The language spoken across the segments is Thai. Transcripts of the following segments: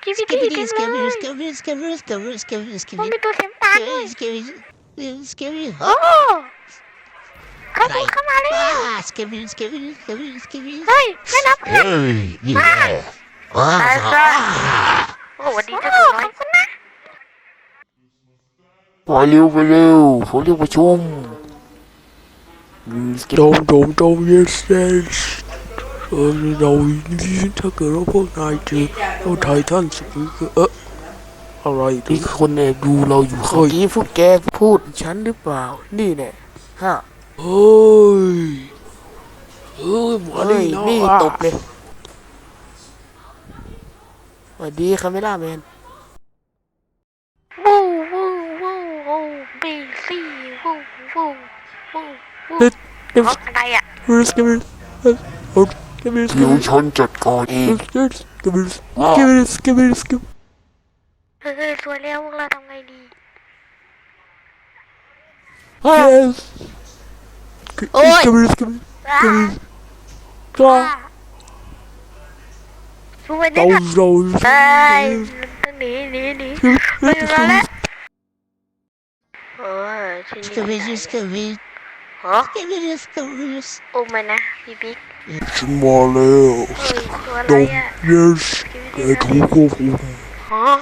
Skibidi, skibidi, skibidi, skibidi, skibidi, skibidi, skibidi. Mamy tu zębami. Skibidi, skibidi, O! Chodź, kamalej. Skibidi, skibidi, skibidi, skibidi. Ej, nie na pewno. O, what did you do? Valeu, valeu, valeu, pessoal. Dom, dom, dom, yes, yes. เออเราถ้าเกิดว่าพวกนายเจอเราไททันสปีกเอออะไรมีดิคนแอบดูเราอยู่เมื่อกี้พวกแกพูดฉันหรือเปล่า นี่แน่ฮะเฮ้ยเฮ้ยมาเฮ้ดิยเนาะนี่ตบเลยสวัสดีคาเมล่าแมนวู้วู้วู้วู้บีซี่วู้วู้วู้วู้เด็ดเด็ดเอาอะไรอะ สกิบิสเออสกิบิสเดี๋ยวฉันจัดการเองสกิบิสสกิบิสสกิบิสสกิบิสเฮ้ยสวยแล้วพวกเราทำไงดี yes โอ้ยสกิบิสสกิบิสอ้าจ้าช่วยได้เราหน่อยเราเอ้ยต้องหนีหนีหนีไม่อยู่แล้วแหละเออทีนี้ scary, scary, ฮะ scary, scary. โอ้ไม่นะพี่บิ๊ก ฉันมาแล้วเฮ้ยตัวอะไรโดมอะ yes แกถูกควบคุมฮะ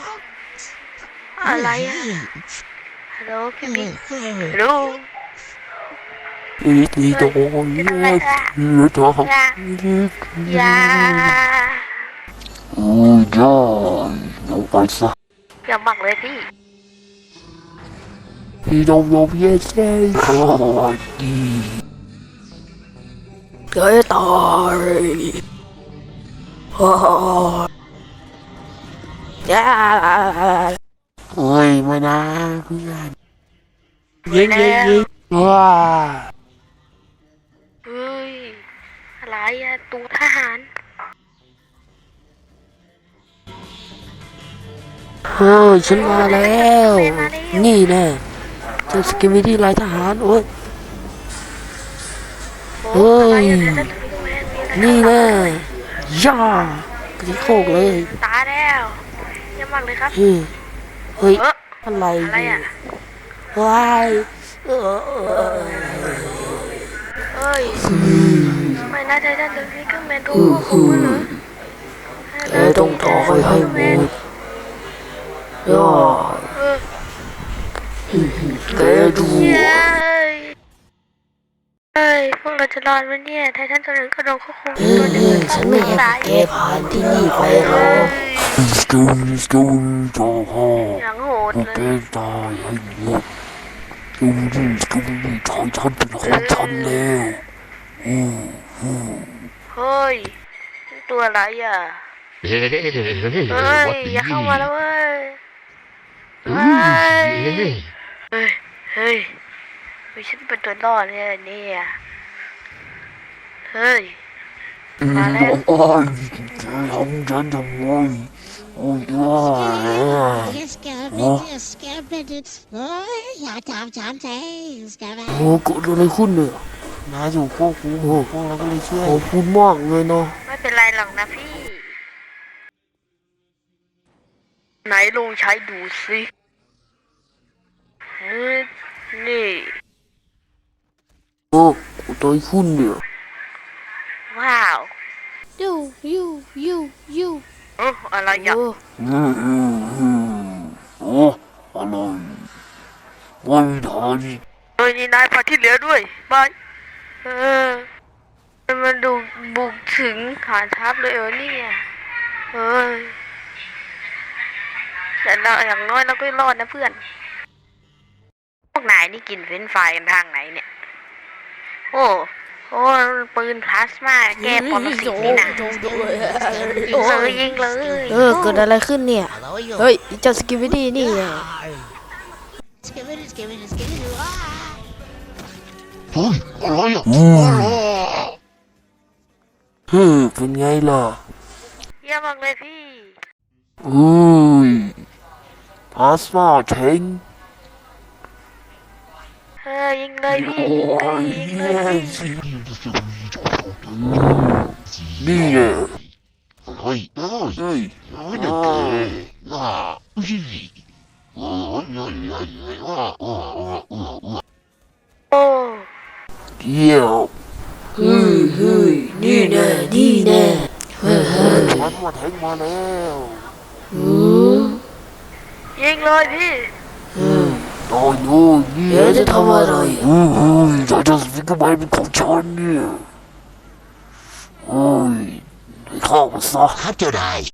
อะไรอะฮัลโหลพี่บิ๊กฮัลโหลอีทีโดนเลือดเลือดทองย่าย่าโอ้ยได้ลงไปซะอย่าบังเลยพี่พี่ดมดมเยสเซ่สวัสดี แกตายฮ่าฮ่าย่าเฮ้ยไม่นะเพื่อนเย้เย้เย้ว้าเฮ้ยอะไรอะตูทหารเฮ้ยฉันมาแล้ว นี่แน่เจ้าสกิมิดี้ลายทหารโอ้ยโอ้ เฮ้ยอะไรอะแต่ถ้าถึงแมนมีอะไรนี่แน่ย่ากระโคกเลยตายแล้วอย่าบังเลยครับ เฮ้ย เฮ้ยเอออะไรอะไรเนี่ยอะว้ายเออเออเอ้ยไม่น่าจะได้ถึงพี่ก็แมนถูกควบคุมเหรอแกต้องต่อไปให้หมดย่าเออแกดู เย้ยเฮ้ย พวกเราจะรอดไหมเนี่ย ไททันตัวหนึ่งก็โดนควบคุมเอตัวหนึ่งอฉันไม่อยากให้แกผ่านที่นี่ไปหรอกสตูนสตูนจอฮออย่างโหดพวกเลแกยตายให้หมดสตูนสตูนถอยฉันเป็นของฉันแล้วอืมอืมเฮ้ย ตัวอะไรอะ Hey, เฮ้ย อย่าเข้ามาแล้วเว้ย เฮ้ย Hey. เฮ้ยเฮ้ย ไม่ใช่เป็นตัวรอดเนี่ยเนี่ยเฮ้ยมาแล้วโอ้ยแกทำฉันทำไมโอ้ยว้า Yes, scary, yes, scary. Oh, yeah, time, time, time, scary. โอ้เกิดอะไรขึ้นเนี่ยนายอยู่พวกกูพวกเราก็เลยช่วยขอบคุณมากเลยเนาะไม่เป็นไรหรอกนะพี่ ไหนลองใช้ดูสิเฮ้ยนี่ กูตายขึ้นเนี่ยว้าว ยูยูยูยูเอออะไรอะโอ้อืมอืมอืมโอ้อะไรไม่ทันเฮ้ยนี่นายพาที่เหลือด้วยบายเออมันดูบุกถึงฐานทัพเลยเออเนี่ยเฮ้ยแต่เราอย่างน้อยเราก็รอดนะเพื่อน พวกนายนี่กินเฟรนช์ฟรายกันทางไหนเนี่ยโอ้โอ้ปืนพลาสมาแก้ปรสิตนี่นะโดนด้วยยิงเลยยิงเลยเออเกิดอะไรขึ้นเนี่ย Hello, you. เฮ้ยเจ้าสกิวิดี้นี่ไง Scary, scary, scary. Ah. เฮ้ยอะไรอะเฮ้ยเป็นไงล่ะเยี่ยมมากเลยพี่เอ้ยพลาสมาเชง เฮ้ยยิงเลยพี่โอ้เฮ้ยยิงเลแย่ยพี่สินี่ไงเฮ้ยเอ้ยเฮ้ยเฮ้ยเด็กเอ้ยอ่าอุ้ยโอ้ยโอ้ยโอ้ยโอ้ยอ้าอ้าอ้าอ้าอ้าโอ้เยี่ยมนี่แน่นี่แน่เฮ้ยเฮ้ยมันมาแทงมาแล้วยิงเลยพี่ ตายเลยเนี่เดี๋ยวยจะทำอะไร